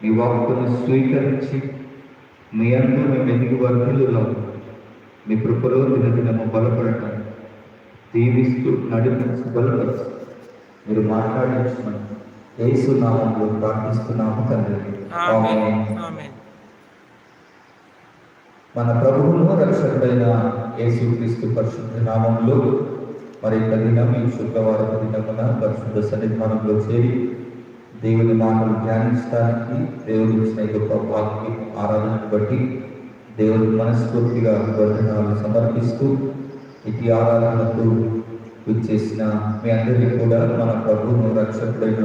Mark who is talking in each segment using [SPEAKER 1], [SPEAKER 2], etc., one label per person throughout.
[SPEAKER 1] మీ వాక్కును స్వీకరించి మీ అందరూ మేము ఎదిగి వర్ధిల్లులో మీ కృపలో దినదినము బలపడటం. దీవిస్తూ నడిపించి బలపరచు మీరు మాట్లాడించమని యేసు నామంలో ప్రార్థిస్తున్నాము తండ్రి. మన ప్రభువును రక్షకుడైన యేసుక్రీస్తు పరిశుద్ధ నామంలో మరి దినం ఈ శుక్రవారం దినమున పరిశుద్ధ సన్నిధానంలో చేరి దేవుని మాటలు ధ్యానించడానికి దేవుని ఇచ్చిన గొప్ప వాక్యం ఆరాధనను బట్టి దేవుని మనస్ఫూర్తిగా వందనాలు సమర్పిస్తూ ఇటు ఆరాధనకు విచ్చేసిన మీ అందరికీ కూడా మన ప్రభువును రక్షకుడైన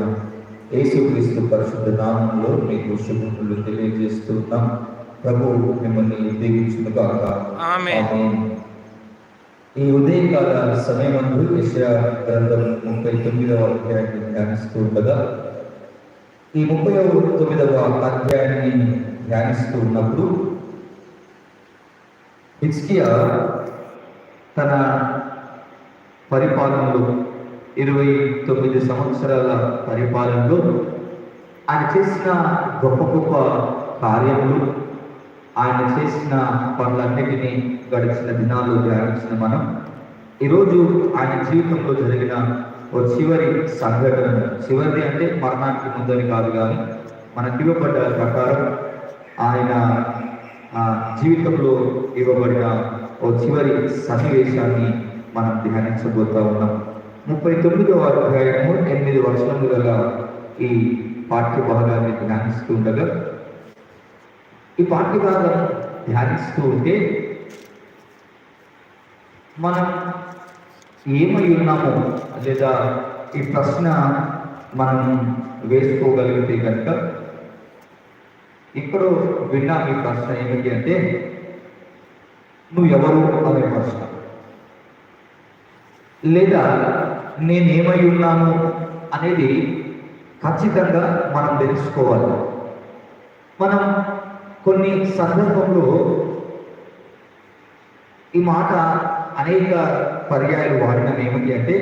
[SPEAKER 1] యేసుక్రీస్తు పరిశుద్ధ నామంలో మీకు శుభములు తెలియజేస్తున్నాం ప్రభు మిమ్మల్ని దీవించుగాక. ఈ ఉదయకాల సమయమందు యెషయా గ్రంథం ముప్పై తొమ్మిదవ అధ్యాయాన్ని ధ్యానిస్తూ ఉండగా ఈ ముప్పై తొమ్మిదవ అధ్యాయాన్ని ధ్యానిస్తూ ఉన్నప్పుడు హిజ్కియా తన పరిపాలనలో ఇరవై తొమ్మిది సంవత్సరాల పరిపాలనలో ఆయన చేసిన గొప్ప గొప్ప కార్యములు ఆయన చేసిన పనులన్నిటినీ గడిచిన దినాల్లో ధ్యానించిన మనం ఈరోజు ఆయన జీవితంలో జరిగిన ఓ చివరి సంఘటన చివరిది అంటే మరణానికి ముందని కాదు కానీ మనకి ఇవ్వబడ్డ ప్రకారం ఆయన జీవితంలో ఇవ్వబడిన ఓ చివరి సన్నివేశాన్ని మనం ధ్యానించబోతా ఉన్నాం. ముప్పై తొమ్మిదవ అధ్యాయము ఎనిమిది వర్షములుగా ఈ పాఠ్య భాగాన్ని ధ్యానిస్తూ ఉండగా ఈ పాఠ్య భాగం ధ్యానిస్తూ ఉంటే మనం ఏమై ఉన్నామో లేదా ఈ ప్రశ్న మనం వేసుకోగలిగితే కనుక ఇప్పుడు విన్నా ఈ ప్రశ్న ఏమిటి అంటే నువ్వు ఎవరు? అనే ప్రశ్న. లేదా నేనేమై ఉన్నాను అనేది ఖచ్చితంగా మనం తెలుసుకోవాలి. మనం కొన్ని సందర్భంలో ఈ మాట అనేక పర్యాయాలు వాడిన ఏమిటి అంటే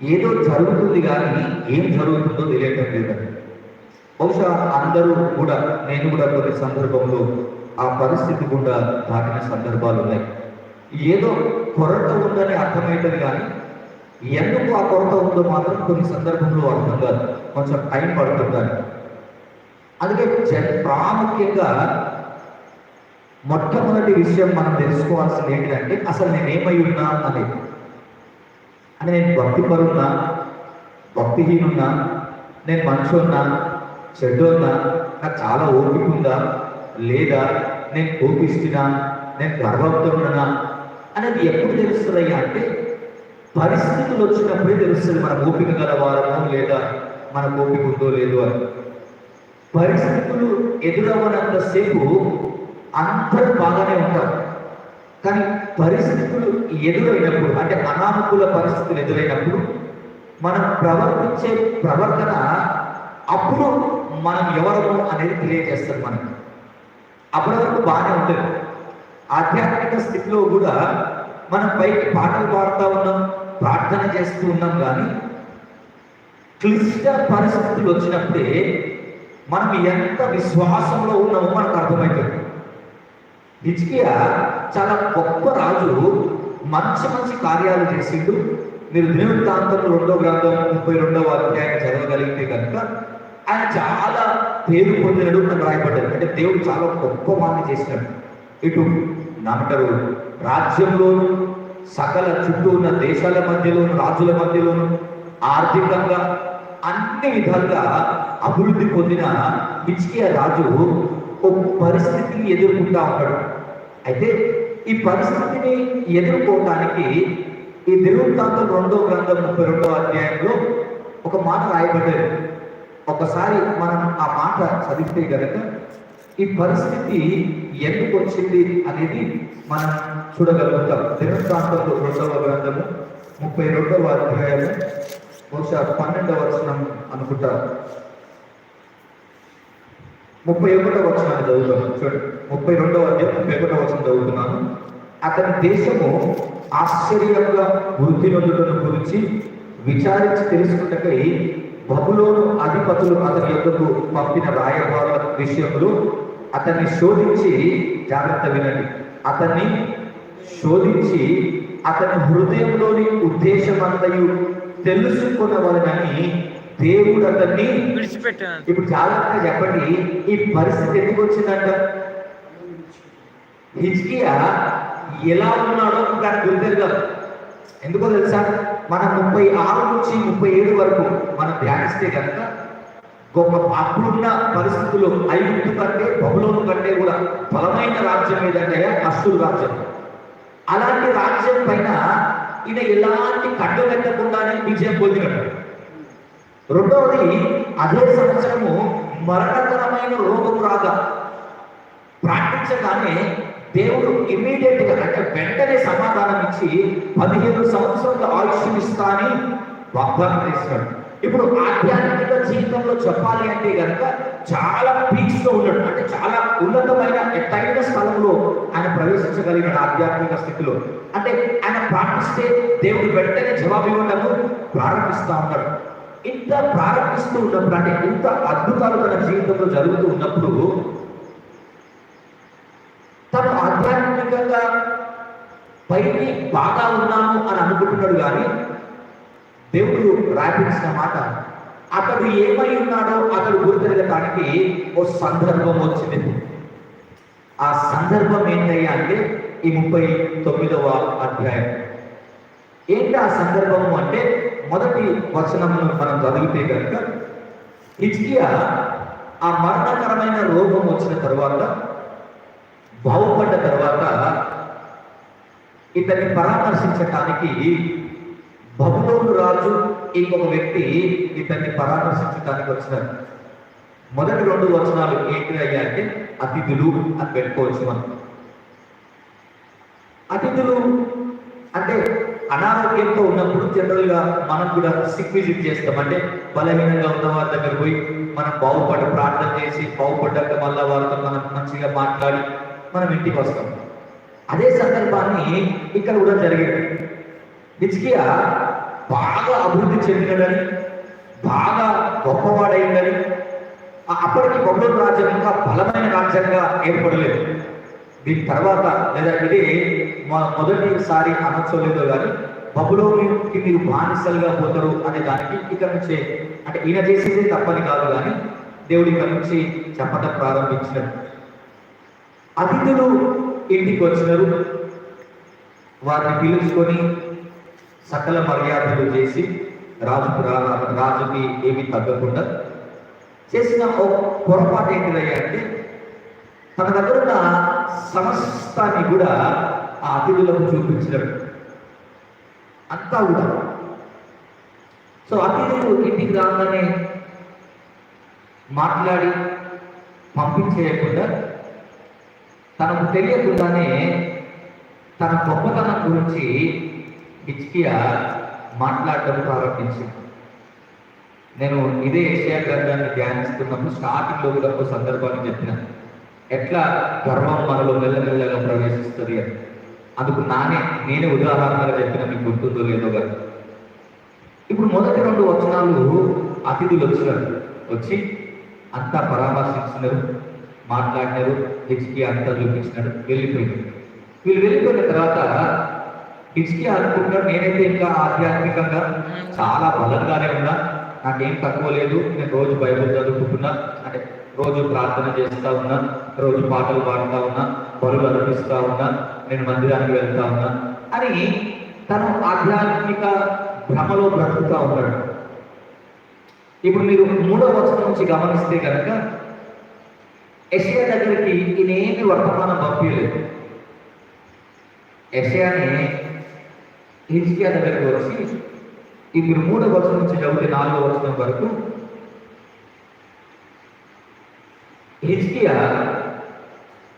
[SPEAKER 1] ఏదో జరుగుతుంది కానీ ఏం జరుగుతుందో తెలియటం లేదు. బహుశా అందరూ కూడా నేను కూడా కొన్ని సందర్భంలో ఆ పరిస్థితి గుండా దాటిన సందర్భాలు ఉన్నాయి. ఏదో కొరత ఉందని అర్థమవుతుంది కానీ ఎందుకు ఆ కొరత ఉందో మాత్రం కొన్ని సందర్భంలో అర్థం కాదు. కొంచెం టైం పడుతుంది అందుకే ప్రాముఖ్యంగా మొట్టమొదటి విషయం మనం తెలుసుకోవాల్సింది ఏంటంటే అసలు నేను ఏమై ఉన్నా అనేది అంటే నేను భక్తి పరున్నా భక్తిహీనున్నా నేను మనిషిన్నా చెడ్డోన్నా నాకు చాలా ఓపిక ఉందా లేదా నేను కోపిస్తున్నా నేను గర్వంతున్నా అనేది ఎప్పుడు తెలుస్తుందయ్యా అంటే పరిస్థితులు వచ్చినప్పుడే తెలుస్తుంది మన ఓపిక గలవారమో లేదా మన ఓపిక ఉందో లేదో అని. పరిస్థితులు ఎదురవ్వనంతసేపు అందరూ బాగానే ఉంటారు. కానీ పరిస్థితులు ఎదురైనప్పుడు అంటే అనానుకూల పరిస్థితులు ఎదురైనప్పుడు మనం ప్రవర్తించే ప్రవర్తన అప్పుడు మనం ఎవరము అనేది తెలియజేస్తారు మనకి. అప్పటి వరకు బాగానే ఉంటుంది ఆధ్యాత్మిక స్థితిలో కూడా మనం పైకి పాటలు పాడుతూ ఉన్నాం ప్రార్థన చేస్తూ ఉన్నాం కానీ క్లిష్ట పరిస్థితులు వచ్చినప్పుడే మనం ఎంత విశ్వాసంలో ఉన్నామో మనకు హిజ్కియా చాలా గొప్ప రాజు మంచి మంచి కార్యాలు చేసిండు. మీరు దినవృత్తాంతం రెండో గ్రంథం ముప్పై రెండవ అధ్యాయం చదవగలిగితే కనుక ఆయన చాలా పేరు పొందినడు అని రాయబడ్డాడు అంటే దేవుడు చాలా గొప్ప వాడిని చేసినాడు. ఇటు నామంటారు రాజ్యంలోను సకల చుట్టూ ఉన్న దేశాల మధ్యలోను రాజుల మధ్యలోను ఆర్థికంగా అన్ని విధాలుగా అభివృద్ధి పొందిన హిజ్కియా రాజు ఒక పరిస్థితిని ఎదుర్కొంటా ఉంటాడు అయితే ఈ పరిస్థితిని ఎదుర్కోవడానికి ఈ దినవృత్తాంతం రెండో గ్రంథం ముప్పై రెండో అధ్యాయంలో ఒక మాట రాయబడ్డది ఒకసారి మనం ఆ మాట చదివితే కనుక ఈ పరిస్థితి ఎందుకు వచ్చింది అనేది మనం చూడగలుగుతాం. దినవృత్తాంతంలో రెండవ గ్రంథము ముప్పై రెండవ అధ్యాయము బహుశా పన్నెండవ వచనం అనుకుంటా. ముప్పై ఒకటో వచనాన్ని చదువుతాం చూడండి. ముప్పై రెండవ అధ్యాయం ముప్పై ఒకటో వచనం చదువుతున్నాను. అతని దేశము ఆశ్చర్యంగా వృద్ధి నొందుటను గురించి విచారించి తెలుసుకుంటకై బబులోను అధిపతులు అతని యొక్కకు పంపిన రాయబారుల విషయంలో అతన్ని శోధించి జాగ్రత్త వినండి. అతన్ని శోధించి అతని హృదయంలోని ఉద్దేశమంతయు తెలుసుకున్నవలనని దేవుడు అతన్ని
[SPEAKER 2] విడిచిపెట్టాను
[SPEAKER 1] ఇప్పుడు జాగ్రత్తగా చెప్పండి ఈ పరిస్థితి ఎందుకు వచ్చిందంట? హిజ్కియా ఎలా ఉన్నాడో దానికి గుర్తెరగదు ఎందుకో తెలుసా? మన ముప్పై ఆరు నుంచి ముప్పై ఏడు వరకు మనం ధ్యానిస్తే కనుక గొప్ప అప్పుడున్న పరిస్థితులు ఐదు కంటే బహుళను కంటే కూడా బలమైన రాజ్యం ఏదంటే అశ్షూరు రాజ్యం. అలాంటి రాజ్యం పైన ఈయన ఎలాంటి కట్టు పెట్టకుండానే విజయం పొందినట్టు రెండవది అదే సంవత్సరము మరణకరమైన రోగం రాగా. ప్రార్థించగానే దేవుడు ఇమ్మీడియట్గా అంటే వెంటనే సమాధానం ఇచ్చి పదిహేను సంవత్సరాల ఆయుష్యం ఇస్తా అని వాగ్దానం చేస్తాడు ఇప్పుడు ఆధ్యాత్మిక జీవితంలో చెప్పాలి అంటే కనుక చాలా పీక్స్లో ఉన్నాడు. అంటే చాలా ఉన్నతమైన ఎత్తైన స్థలంలో ఆయన ప్రవేశించగలిగిన ఆధ్యాత్మిక స్థితిలో. అంటే ఆయన ప్రార్థిస్తే దేవుడు వెంటనే జవాబు ఇవ్వడము ప్రారంభిస్తా ఉన్నాడు. ఇంత ప్రారంభిస్తూ ఉన్నప్పుడు అంటే ఇంత అద్భుతాలు తన జీవితంలో జరుగుతూ ఉన్నప్పుడు తను ఆధ్యాత్మికంగా పైకి బాగా ఉన్నాము అని అనుకుంటున్నాడు కానీ దేవుడు రాపించిన మాట అతడు ఏమై ఉన్నాడో అతడు గుర్తెరగటానికి ఓ సందర్భం వచ్చింది. ఆ సందర్భం ఏంటయ్యా అంటే ఈ ముప్పై తొమ్మిదవ అధ్యాయం. ఏంటి ఆ సందర్భము అంటే మొదటి వచనమును మనం చదివితే కనుక హిజ్కియా ఆ మరణకరమైన రోగం వచ్చిన తరువాత బాగుపడ్డ తర్వాత ఇతన్ని పరామర్శించటానికి బబులోను రాజు ఇంకొక వ్యక్తి ఇతన్ని పరామర్శించడానికి వచ్చినారు. మొదటి రెండు వచనాలు ఏంటి అయ్యా అంటే అతిథులు అని పెట్టుకోవచ్చు మనం. అతిథులు అంటే అనారోగ్యంతో ఉన్నప్పుడు జనరల్గా మనం కూడా సిక్ విజిట్ చేస్తాం. అంటే బలహీనంగా ఉన్న వారి దగ్గర పోయి మనం బాగుపడి ప్రార్థన చేసి బాగుపడ్డాక మళ్ళా వారితో మనం మంచిగా మాట్లాడి మనం ఇంటికి వస్తాం. అదే సందర్భాన్ని ఇక్కడ కూడా జరిగాడు. హిజ్కియా బాగా అభివృద్ధి చెందినడని బాగా గొప్పవాడైందని ఆ- అప్పటికి బొమ్మల రాజ్యం ఇంకా బలమైన రాజ్యంగా ఏర్పడలేదు. దీని తర్వాత లేదా ఇది మొదటిసారి అనొచ్చలేదో కానీ బబులోకి మీరు బానిసలుగా పోతారు అనే దానికి ఇక్కడ నుంచి అంటే ఈయన చేసేది తప్పని కాదు కానీ దేవుడి ఇక్కడ నుంచి చెప్పడం ప్రారంభించినాడు అతిథులు ఇంటికి వచ్చినారు. వారిని పిలుచుకొని సకల మర్యాదలు చేసి రాజుకు రా- రాజుకి ఏమీ తగ్గకుండా చేసిన ఒక పొరపాటు ఏంటిదయ్యా అంటే తన దగ్గర ఉన్న సమస్తాన్ని కూడా ఆ అతిథులకు చూపించడం. అంతా కూడా. సో అతిథులు ఇంటికి రాగానే మాట్లాడి పంపించేయకుండా తనకు తెలియకుండానే తన గొప్పతనం గురించి హిచ్కియా మాట్లాడటం ప్రారంభించింది. నేను ఇదే ఏషియా గ్రంథాన్ని ధ్యానిస్తున్నప్పుడు స్టార్టింగ్లో కూడా ఒక సందర్భాన్ని చెప్పిన ఎట్లా గర్వం మనలో మెల్లమెల్లగా ప్రవేశిస్తుంది అని. అందుకు నానే నేనే ఉదాహరణగా చెప్పిన మీకు గుర్తుందో లేదో కానీ. ఇప్పుడు మొదటి రెండు వచనాలు అతిథులు వచ్చినారు వచ్చి అంతా పరామర్శించినారు. మాట్లాడినారు హిచ్కి అంతా చూపించినాడు వెళ్ళిపోయినారు. వీళ్ళు వెళ్ళిపోయిన తర్వాత హిచ్కి అనుకుంటున్నాడు నేనైతే ఇంకా ఆధ్యాత్మికంగా చాలా బలంగానే ఉన్నా. నాకేం తక్కువ లేదు నేను రోజు బైబుల్ చదువుకుంటున్నా అంటే రోజు ప్రార్థన చేస్తా ఉన్నా రోజు పాటలు పాడుతా ఉన్నా పనులు అర్పిస్తా ఉన్నా నేను మందిరానికి వెళ్తా ఉన్నా. అని తను ఆధ్యాత్మిక భ్రమలో బ్రతుకుతా ఉన్నాడు. ఇప్పుడు మీరు మూడో వచనం నుంచి గమనిస్తే కనుక ఎస్ఏ దగ్గరికి ఈయనేమి వర్తమానం పంపించలేదు ఎస్ఏని హిజ్కియా దగ్గరికి వచ్చి ఈ మీరు మూడో వచనం నుంచి చదివితే నాలుగో వచనం వరకు హిజ్కియా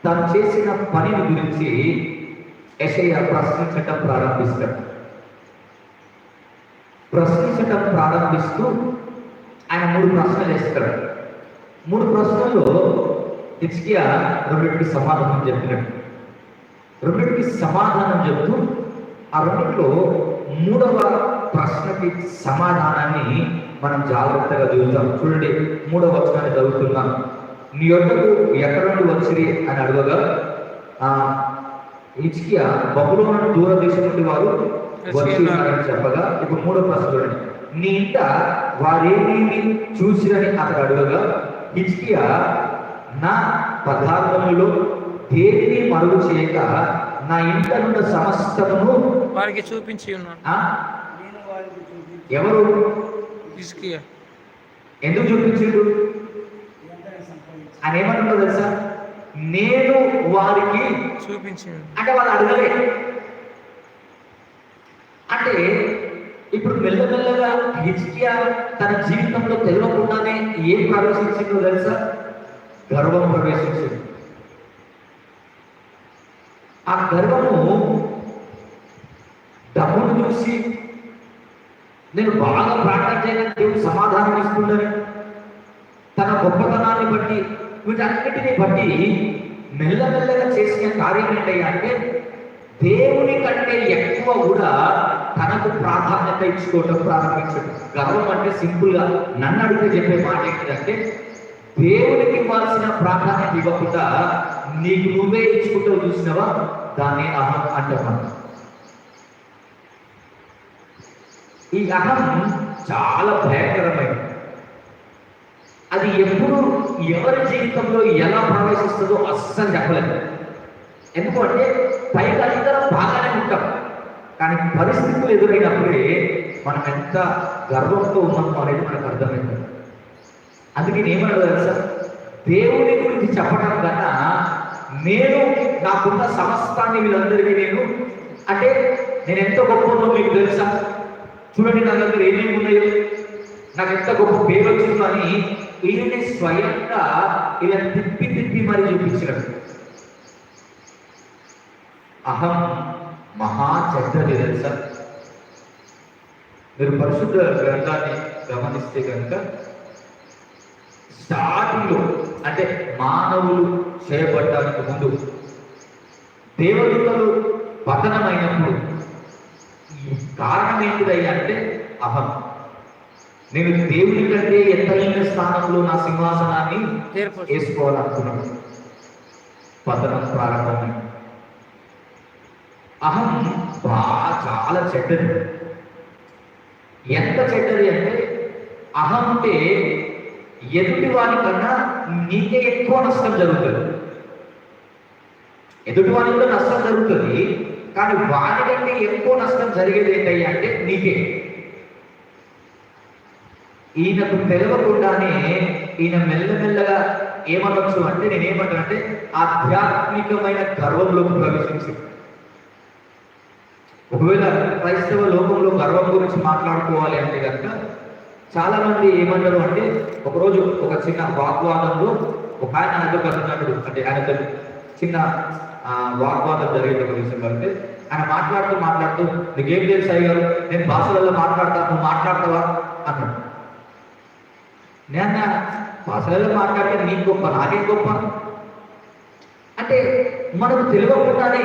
[SPEAKER 1] తను చేసిన పనిని గురించి ఎషయ్య ప్రశ్నించటం ప్రారంభిస్తాడు. ప్రశ్నించటం ప్రారంభిస్తూ ఆయన మూడు ప్రశ్నలు వేస్తాడు. మూడు ప్రశ్నల్లో హిజ్కియా రెండింటికి సమాధానం చెప్పినట్టు. రెండింటికి సమాధానం చెప్తూ ఆ రెండిట్లో మూడవ ప్రశ్నకి సమాధానాన్ని మనం జాగ్రత్తగా చూద్దాం చూడండి మూడవ వచనాన్ని చదువుతున్నాం నీ యొక్కకు ఎక్కడ నుండి వచ్చిరి అని అడగగా ఆ హిజ్కియా బబులోను దూర దేశం నుండి వారు వచ్చి ఉన్నారని చెప్పగా ఇప్పుడు మూడో ప్రశ్న చూడండి. నీ ఇంట వారేమీ చూసిరని అతడు అడగగా హిజ్కియా నా పదార్థములో దేనిని మరుగు చేయక నా ఇంట నుండి సమస్తమును
[SPEAKER 2] వారికి చూపించి ఉన్నాడు
[SPEAKER 1] ఆ,
[SPEAKER 3] నేను వారికి చూపించి
[SPEAKER 1] ఎవరు? ఎందుకు చూపించిండు? అని ఏమంటుందో తెలుసా? నేను వారికి
[SPEAKER 2] చూపించి.
[SPEAKER 1] అంటే వాళ్ళు అడగలే. అంటే ఇప్పుడు మెల్లమెల్లగా హిజ్కియా తన జీవితంలో తెలియకుండానే ఏం ప్రవేశించిందో తెలుసా? గర్వం ప్రవేశించింది. ఆ గర్వము డబ్బును చూసి నేను బాగా ప్రార్థన చేయడానికి దేవుడు సమాధానం ఇస్తుందని తన గొప్పతనాన్ని బట్టి వీటన్నిటిని బట్టి మెల్లమెల్లగా చేసిన కార్యం ఏంటయ్యా అంటే దేవుని కంటే ఎక్కువ కూడా తనకు ప్రాధాన్యత ఇచ్చుకోవటం ప్రారంభించడం. గర్వం అంటే సింపుల్గా నన్ను అడిగితే చెప్పే మాట ఏంటంటే దేవునికి ఇవ్వాల్సిన ప్రాధాన్యత ఇవ్వకుండా నీకు నువ్వే ఇచ్చుకుంటూ చూసినవా? దాన్ని అహం అంటాం ఈ అహం చాలా భయంకరమైనది. అది ఎప్పుడు ఎవరి జీవితంలో ఎలా ప్రవేశిస్తుందో అస్సలు చెప్పలేదు ఎందుకంటే పైగా ఇద్దరం బాగానే ఉంటాం. కానీ పరిస్థితులు ఎదురైనప్పుడే మనం ఎంత గర్వంతో ఉన్నామో అనేది మనకు అర్థమైంది అందుకే నేనేమన్నా తెలుసా? దేవుని గురించి చెప్పడం కన్నా నేను నాకున్న సమస్తాన్ని వీళ్ళందరికీ నేను అంటే నేను ఎంత గొప్పనో మీకు తెలుసా? చూడండి నా దగ్గర ఏమేమి ఉన్నాయో. నాకు ఎంత గొప్ప పేరు వచ్చిందో అని ఈయన్ని స్వయంగా ఇలా తిప్పి తిప్పి మరి చూపించడం అహం మహా చెడ్డది తెలుసా? మీరు పరిశుద్ధ గ్రంథాన్ని గమనిస్తే కనుక స్టార్టింగ్లో అంటే మానవులు చేయబడటానికి ముందు దేవదూతలు పతనమైనప్పుడు కారణం ఏంటిదయ్యా అంటే అహం. నేను దేవుని కంటే ఎత్తైన స్థానంలో నా సింహాసనాన్ని. వేసుకోవాలనుకున్నాను. పతనం ప్రారంభమైంది. అహం బాగా చాలా చెడ్డది. ఎంత చెడ్డది అంటే అహం ఉంటే ఎదుటి వానికన్నా నీకే ఎక్కువ నష్టం జరుగుతుంది. ఎదుటి వానితో నష్టం జరుగుతుంది కానీ వానికంటే ఎక్కువ నష్టం జరిగేది ఏంటయ్యా అంటే నీకే. ఈయనకు తెలవకుండానే ఈయన మెల్లమెల్లగా ఏమనొచ్చు అంటే నేనేమంటానంటే ఆధ్యాత్మికమైన గర్వంలోకి ప్రవేశించి ఒకవేళ క్రైస్తవ లోకంలో గర్వం గురించి మాట్లాడుకోవాలి అంటే కనుక చాలా మంది ఏమన్నారు అంటే ఒకరోజు ఒక చిన్న వాగ్వాదంలో ఒక ఆయన ఆయనతో అంటే ఆయన చిన్న వాగ్వాదం జరిగే ఒక విషయం అంటే ఆయన మాట్లాడుతూ మాట్లాడుతూ నీకేం తెలుసు అయ్యారు నేను భాషలలో మాట్లాడతా నువ్వు మాట్లాడతావా? అన్నాడు. నేను? భాషలలో మాట్లాడితే నీకు గొప్ప నాకేం గొప్ప? అంటే మనకు తెలియకుండానే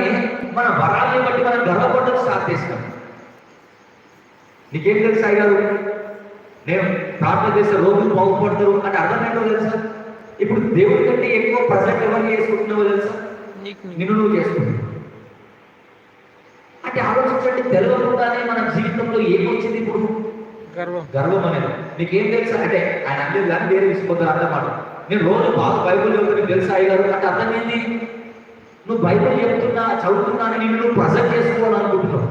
[SPEAKER 1] మన వరాల్ని బట్టి మనం గర్వపడడం స్టార్ట్ చేస్తాం నీకేం తెలుసు అయ్యారు నేను ప్రార్థన చేస్తే రోగులు బాగుపడతారు అంటే అర్థం ఏంటో తెలుసా? ఇప్పుడు దేవుడి కంటే ఎక్కువ ప్రజెంట్ ఎవరు చేసుకుంటున్నావో తెలుసా. నిన్ను నువ్వు చేసుకుంటావు అంటే ఆలోచించండి తెలియకుండానే మన జీవితంలో ఏమొచ్చింది ఇప్పుడు?
[SPEAKER 2] గర్వం.
[SPEAKER 1] గర్వం అనేది. నీకేం తెలుసా? అంటే ఆయన అనేది కానీ వేరే తీసుకుంటారు అన్నమాట నేను రోజు బాగా బైబుల్ చదువుతుంది తెలుసా అయ్యారు అంటే అర్థం ఏంటి నువ్వు బైబిల్ చెప్తున్నా చదువుతున్నా అని నిన్ను నువ్వు ప్రజెంట్ చేసుకోవాలనుకుంటున్నావు.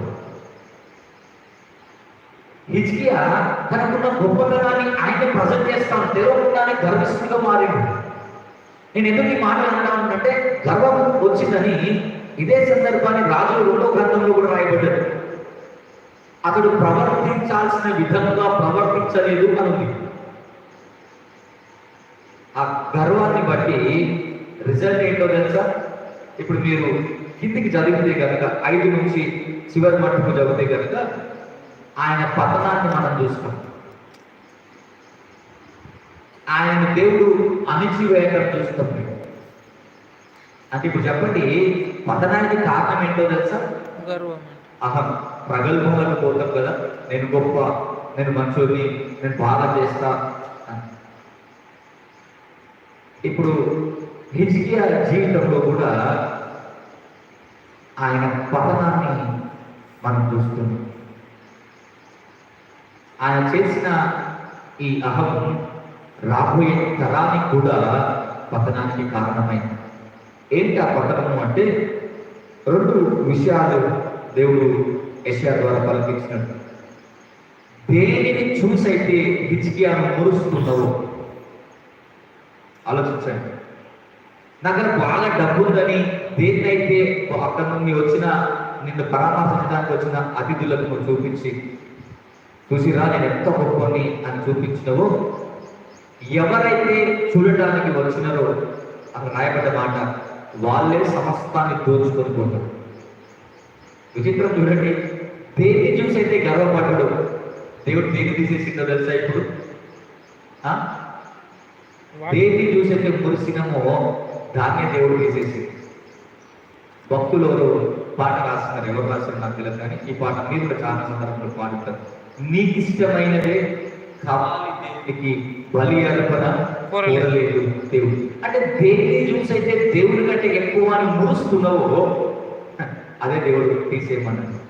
[SPEAKER 1] హిజ్కియా తనకున్న గొప్పతనాన్ని ఆయన ప్రజెంట్ చేస్తాను తెలియకుండానే గర్విస్తుగా మారింది. నేను ఎందుకు ఈ మాట అంటానంటే గర్వం వచ్చిందని ఇదే సందర్భాన్ని రాజుల రెండో గ్రంథంలో కూడా రాయబడ్డాడు. అతడు ప్రవర్తించాల్సిన విధంగా ప్రవర్తించలేదు అని ఆ గర్వాన్ని బట్టి రిజల్ట్ ఏంటో తెలుసా? ఇప్పుడు మీరు కిందికి చదివితే కనుక ఐదు నుంచి చివరి మట్టుకు చదివితే కనుక ఆయన పతనాన్ని మనం చూస్తాం. ఆయన దేవుడు అణిచివేయడం చూస్తాం మేము. అంటే ఇప్పుడు చెప్పండి పతనానికి కారణం ఏంటో తెలుసా. అహం ప్రగల్భాలకు పోతాం కదా. నేను గొప్ప నేను మంచోని నేను బాగా చేస్తా. ఇప్పుడు హిజ్కియా జీవితంలో కూడా ఆయన పతనాన్ని మనం చూస్తున్నాం. ఆయన చేసిన ఈ అహం రాబోయే తరానికి కూడా పతనానికి కారణమైంది ఏంటి ఆ పతనము అంటే రెండు విషయాలు దేవుడు యశా ద్వారా పలికించినట్టు. దేనిని చూసైతే హిజ్కియాను మురుస్తున్నావు ఆలోచించండి. నా దగ్గర బాగా డబ్బు ఉందని దేన్నైతే అక్కడ నుండి వచ్చిన నిన్ను పరామర్శించడానికి వచ్చిన అతిథులకు చూపించి చూసిరా నేను ఎంత గొప్పని అని చూపించినవో ఎవరైతే చూడటానికి వచ్చినారో అక్కడ రాయబడ్డ మాట వాళ్ళే సమస్తాన్ని దోచుకొని పోతారు. విచిత్రం చూడండి దేన్ని చూసి అయితే గర్వపడ్డాడు దేవుడు దేన్ని తీసేసిందో తెలుసా ఇప్పుడు? ఆ? దేన్ని చూసైతే కురిసినమో దాన్నే దేవుడు తీసేసి భక్తులు పాట రాస్తున్నారు ఎవరు రాస్తున్నారు నాకు తెలియదు కానీ ఈ పాట మీరు కూడా చాలా సందర్భంలో పాడుతారు. నీకు ఇష్టమైనదే కావాలి దేవుడికి బలి అర్పణ
[SPEAKER 2] కోరలేదు.
[SPEAKER 1] దేవుడు. అంటే దేన్ని చూసైతే దేవుడి కంటే ఎక్కువ అని మురుస్తున్నావో అదే దేవుడు తీసేయమన్నాడు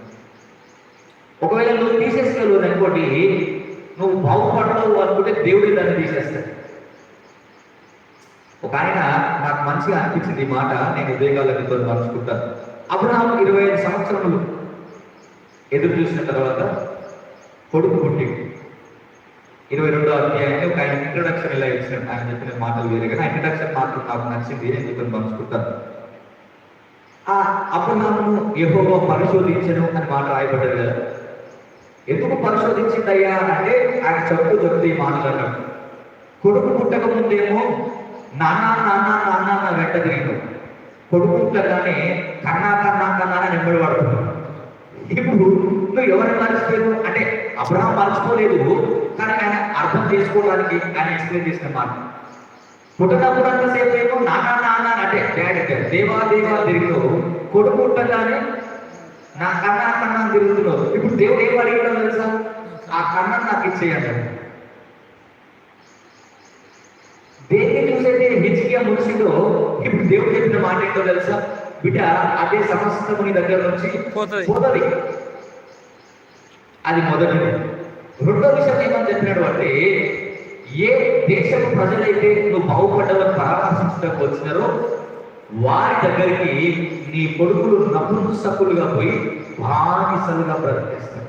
[SPEAKER 1] ఒకవేళ నువ్వు తీసేసుకోలేదు అనుకోండి నువ్వు బాగుపడతావు అనుకుంటే దేవుడి దాన్ని తీసేస్తాడు. ఒక ఆయన నాకు మంచిగా అనిపించింది ఈ మాట నేను ఉదయకాల మీతో మర్చుకుంటాను. అబ్రహాం ఇరవై ఐదు సంవత్సరములు ఎదురు చూసిన తర్వాత కొడుకు పుట్టి ఇరవై రెండో అధ్యాయంలో ఒక ఆయన ఇంట్రొడక్షన్ ఇలా ఇచ్చినట్టు ఆయన చెప్పిన మాటలు వేరే కానీ ఆ ఇంట్రొడక్షన్ మాత్రం నాకు నచ్చింది. నేను మీతో పంచుకుంటాను. ఆ అపనామను యెహోవా పరిశోధించను అని మాట రాయబడ్డది కదా. ఎందుకు పరిశోధించిందయ్యా అంటే ఆయన చెప్తూ చెప్తే ఈ మాటలు అన్నాడు. కొడుకు పుట్టక ముందేమో నాన్న నాన్న నాన్న నా వెంట తిరిగినావు కొడుకు పుట్టగానే కన్నా కన్నా కన్నా అని వెంబడి ఇప్పుడు నువ్వు ఎవరిని మర్చిపోయావు అంటే అబ్రహం మర్చిపోలేదు కానీ ఆయన అర్థం చేసుకోవడానికి ఆయన ఎక్స్ప్లెయిన్ చేసిన మాట పుట్టనప్పుడు అంతసేపు ఏమో నాన్న నాన్న అంటే డాడీ అంటే దేవా దేవా తిరిగినావు కొడుకు పుట్టగానే నా కన్నా కన్నా తిరుగుతున్నావు. ఇప్పుడు దేవుడు ఏం అడిగాడో తెలుసా? ఆ కన్నా నాకు ఇచ్చేయండి దేన్ని చూసైతే హిజ్కియా ముగిసిందో ఇప్పుడు దేవుడు చెప్పిన మాట ఏంటో తెలుసా? బిడ్డ అదే సమస్తము నీ దగ్గర నుంచి
[SPEAKER 2] పోతది.
[SPEAKER 1] అది మొదటిది రెండో విషయం ఏమని చెప్పినాడు అంటే ఏ దేశపు ప్రజలైతే నువ్వు బాగుపడ్డవని పరామర్శించడానికి వచ్చినారో వారి దగ్గరికి నీ కొడుకులు నపుంసకులుగా పోయి బానిసలుగా బ్రతికేస్తారు.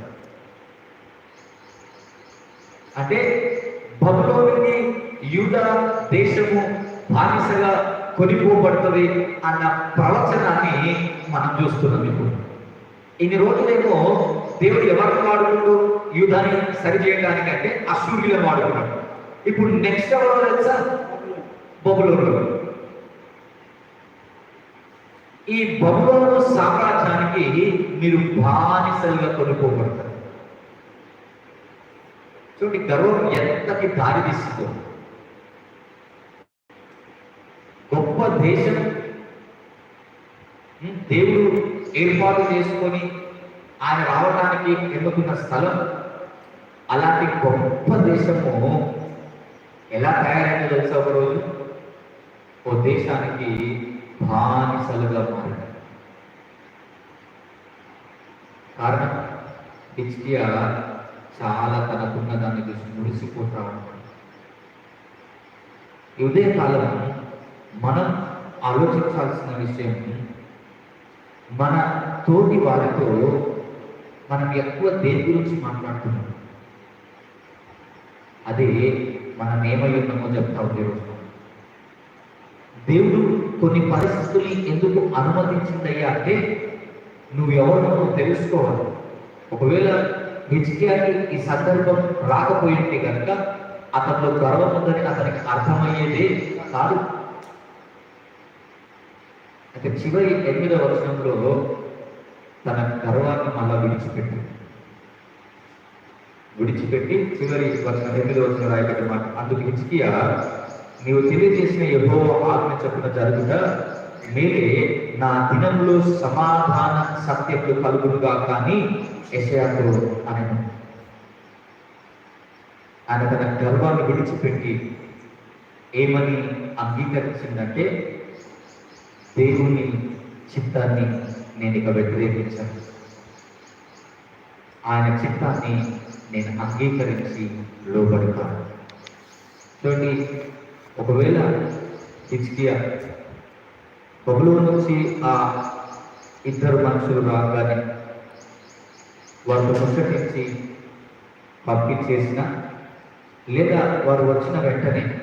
[SPEAKER 1] అంటే బబులోని యూద దేశము బానిసగా కొనిపోబడుతుంది అన్న ప్రవచనాన్ని మనం చూస్తున్నాం ఇప్పుడు. ఇన్ని రోజులేమో దేవుడు ఎవరిని వాడుకుంటూ యుద్ధాన్ని సరి చేయడానికంటే అసూర్యులను వాడుకున్నాడు ఇప్పుడు నెక్స్ట్ ఎవరో తెలుసా? బబులోను ఈ బబులోను సామ్రాజ్యానికి మీరు బానిసలుగా కొనుక్కోబడతారు. చూడండి గర్వం ఎంతకి దారి తీస్తుందో. గొప్ప దేశం. దేవుడు ఏర్పాటు చేసుకొని ఆయన రావడానికి ఎన్నుకున్న స్థలం? అలాంటి గొప్ప దేశము ఎలా తయారైందో తెలుసా ఒకరోజు? ఓ దేశానికి బానిసలుగా మారింది. కారణం హిచ్కియా చాలా తనకున్న దాన్ని చూసి ముడిసిపోతా ఉంటాడు ఇదే కాలం మనం ఆలోచించాల్సిన విషయం మన తోటి వారితో మనం ఎక్కువ దేని గురించి మాట్లాడుతున్నాం? అదే మనం ఏమై ఉన్నామో చెప్తా దేవుడు దేవుడు కొన్ని పరిస్థితుల్ని ఎందుకు అనుమతించిందయ్యా అంటే నువ్వు ఎవరినో తెలుసుకోవాలి. ఒకవేళ హిజ్కియాకి ఈ సందర్భం రాకపోయింటే కనుక అతనిలో గర్వం ఉందని అతనికి అర్థమయ్యేదే కాదు. అయితే చివరి ఎనిమిదవ వచనంలో తన గర్వాన్ని మళ్ళా విడిచిపెట్టి. విడిచిపెట్టి చివరి వచ్చిన ఎనిమిది వచ్చిన రాయబడి మాట. అందుకు హిజ్కియా నీవు తెలియజేసిన ఎవో ఆజ్ఞ చెప్పిన జరుగుట మీరే నా దినంలో సమాధాన సత్యములు కలుగునుగా కానీ యశయాతో అని ఆయన తన గర్వాన్ని విడిచిపెట్టి ఏమని అంగీకరించిందంటే దేవుని చిత్తాన్ని నేను ఇక వ్యతిరేకించను. ఆయన చిత్తాన్ని నేను అంగీకరించి లోబడతాను. చూడండి ఒకవేళ హిజ్కియా బబులో నుంచి ఆ ఇద్దరు మనుషులు రాగానే వారిని ముచ్చటించి పంపించేసిన లేదా వారు వచ్చిన వెంటనే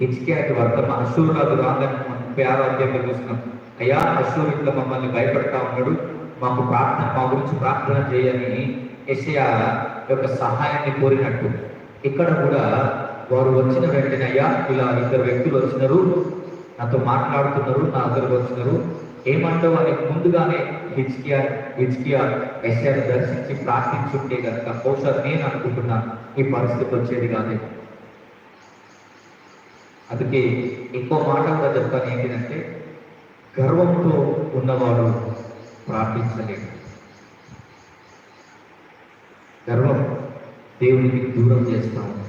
[SPEAKER 1] హిజ్కియాకి వర్తమ అశూరులకు రాగానే మనం ముప్పై ఆరో చూసినాం అయ్యా అశ్వ ఇట్లా మమ్మల్ని భయపడతా ఉన్నాడు. మాకు ప్రార్థన మా గురించి ప్రార్థన చేయని యెషయా యొక్క సహాయాన్ని కోరినట్టు. ఇక్కడ కూడా వారు వచ్చిన వెంటనే అయ్యా ఇలా ఇద్దరు వ్యక్తులు వచ్చినారు. నాతో మాట్లాడుతున్నారు నా దగ్గరకు వచ్చినారు. ఏమంటావు అని ముందుగానే హిజ్కియా హిజ్కియా ఎస్ఆర్ దర్శించి ప్రార్థించుంటే కనుక బహుశా నేను అనుకుంటున్నా ఈ పరిస్థితి వచ్చేది కానీ అందుకే ఇంకో మాట కూడా చెప్తాను ఏంటంటే గర్వంతో ఉన్నవాడు ప్రార్థించలేడు గర్వం దేవునికి దూరం చేస్తాం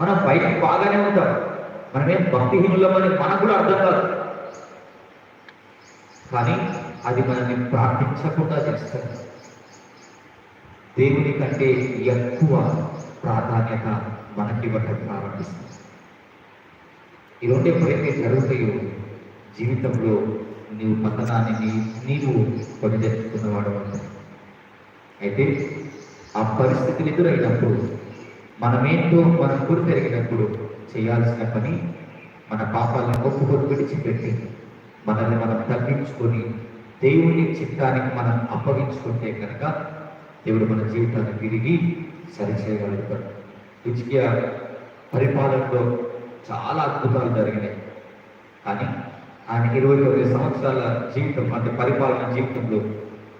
[SPEAKER 1] మనం బయట బాగానే ఉంటాం. మనమేం భక్తిహీనులమని మనకు కూడా అర్థం కాదు. కానీ అది మనల్ని ప్రార్థించకుండా చేస్తుంది. దేవుని కంటే ఎక్కువ ప్రాధాన్యత మనకి ఇవ్వటం ప్రారంభిస్తుంది. ఈ ఎప్పుడైతే జరుగుతాయో జీవితంలో నీవు పతనాన్ని నీ- నీవు కొని అయితే ఆ పరిస్థితులు ఎదురైనప్పుడు మనమేంటో మనం గురి పెరిగినప్పుడు చేయాల్సిన పని మన పాపాలను ఒప్పుకొని విడిచిపెట్టి మనల్ని మనం తగ్గించుకొని దేవుని చిత్తానికి మనం అప్పగించుకుంటే కనుక దేవుడు మన జీవితాన్ని తిరిగి సరిచేయగలుగుతాడు. విజయ పరిపాలనలో చాలా అద్భుతాలు జరిగినాయి. కానీ ఆయన ఇరవై తొమ్మిది సంవత్సరాల జీవితం అంటే పరిపాలన జీవితంలో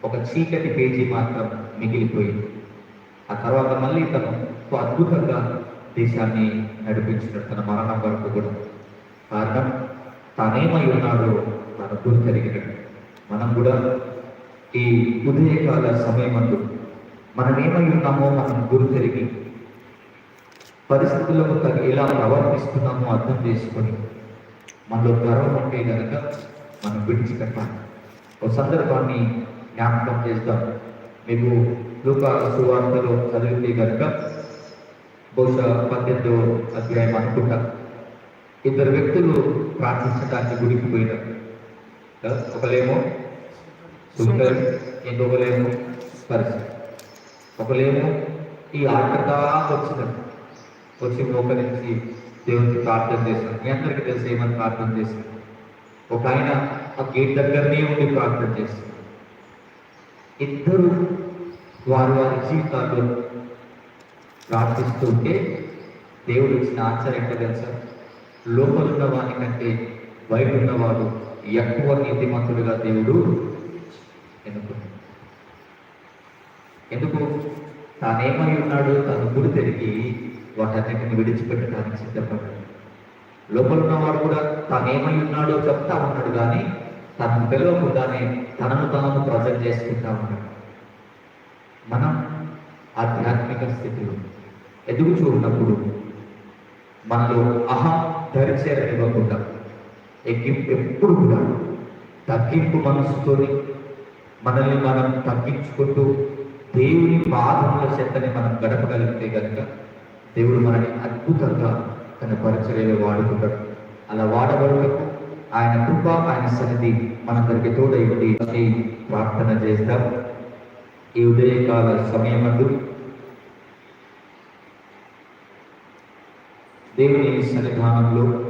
[SPEAKER 1] ఒక చీకటి పేజీ మాత్రం మిగిలిపోయింది. ఆ తర్వాత మళ్ళీ తను అద్భుతంగా దేశాన్ని నడిపించినాడు తన మరణం వరకు కూడా. కారణం తానేమై ఉన్నాడో తన గుర్తెరిగినాడు మనం కూడా ఈ ఉదయకాల సమయమందు మనం ఏమై ఉన్నామో మనం గుర్తెరిగి పరిస్థితులకు తగ్గ ఎలా ప్రవర్తిస్తున్నామో అర్థం చేసుకొని మనలో గర్వం ఉంటే కనుక మనం విడిచిపెట్టాలి ఒక సందర్భాన్ని జ్ఞాపకం చేస్తాం. మీకు లూకా సువార్తలో చదివితే కనుక బహుశా పద్దెనిమిదో అధ్యాయం అనుకుంటా. ఇద్దరు వ్యక్తులు ప్రార్థించడానికి గుడికి పోయినారు. ఒకలేమో సుందర్ ఇంకొకలేమో పరిస్థితి ఒకలేమో ఈ ఆటగా దాకా వచ్చినారు వచ్చి మోకరించి దేవునికి ప్రార్థన చేశారు. మీ అందరికీ తెలిసి ఏమని ప్రార్థన చేశారు? ఒక ఆయన ఆ గేట్ దగ్గరనే ఉండి ప్రార్థన చేస్తారు ఇద్దరు వారి వారి జీవితాల్లో ప్రార్థిస్తూ ఉంటే దేవుడు ఇచ్చిన ఆశ్చర్యం ఏంటో తెలుసా? లోపల ఉన్న వాని కంటే బయట ఉన్నవాడు ఎక్కువ నీతిమంతుడిగా దేవుడు ఎన్నుకున్నాడు. ఎందుకు? తానేమై ఉన్నాడు తను గుడి తిరిగి వాటన్నిటిని విడిచిపెట్టడానికి సిద్ధపడ్డాడు. లోపల ఉన్నవాడు కూడా తానేమై ఉన్నాడో చెప్తా ఉన్నాడు కానీ తనను పిలవకుండానే తనను తాను ప్రజెంట్ చేసుకుంటా ఉన్నాడు. మనం ఆధ్యాత్మిక స్థితిలో ఎదుగు ఉన్నప్పుడు మనలో అహం ధరిచేరనివ్వకుండా ఎగ్గింపు ఎప్పుడు కూడా తగ్గింపు మనసుతోని మనల్ని మనం తగ్గించుకుంటూ దేవుని పాదముల చెత్తని మనం గడపగలిగితే కనుక దేవుడు మనని అద్భుతంగా తన పరిచర్యలో వాడుకుంటాడు. అలా వాడబడుటకు ఆయన కృప ఆయన సన్నిధి మనందరికి తోడై ఉండి ఈ ప్రార్థన చేస్తాం. ఈ ఉదయకాల సమయమందు దేవుని సన్నిధానంలో